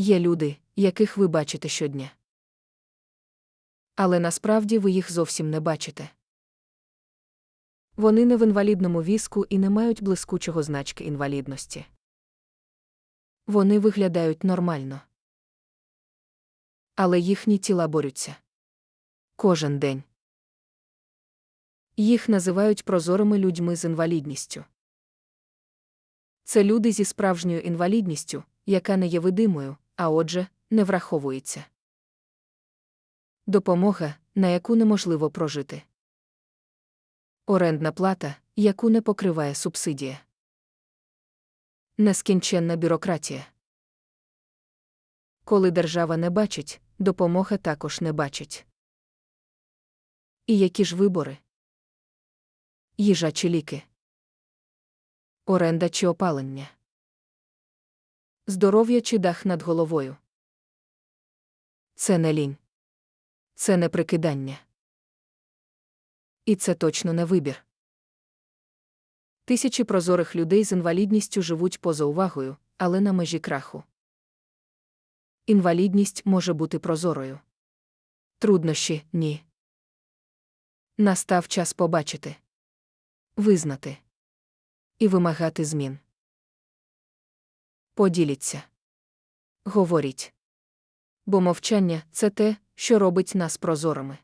Є люди, яких ви бачите щодня. Але насправді ви їх зовсім не бачите. Вони не в інвалідному візку і не мають блискучого значки інвалідності. Вони виглядають нормально. Але їхні тіла борються. Кожен день. Їх називають прозорими людьми з інвалідністю. Це люди зі справжньою інвалідністю, яка не є видимою, а отже, не враховується. Допомога, на яку неможливо прожити. Орендна плата, яку не покриває субсидія. Нескінченна бюрократія. Коли держава не бачить, допомога також не бачить. І які ж вибори? Їжа чи ліки? Оренда чи опалення? Здоров'я чи дах над головою? Це не лінь. Це не прикидання. І це точно не вибір. Тисячі прозорих людей з інвалідністю живуть поза увагою, але на межі краху. Інвалідність може бути прозорою. Труднощі ні. Настав час побачити, визнати і вимагати змін. Поділіться. Говоріть. Бо мовчання це те, що робить нас прозорими.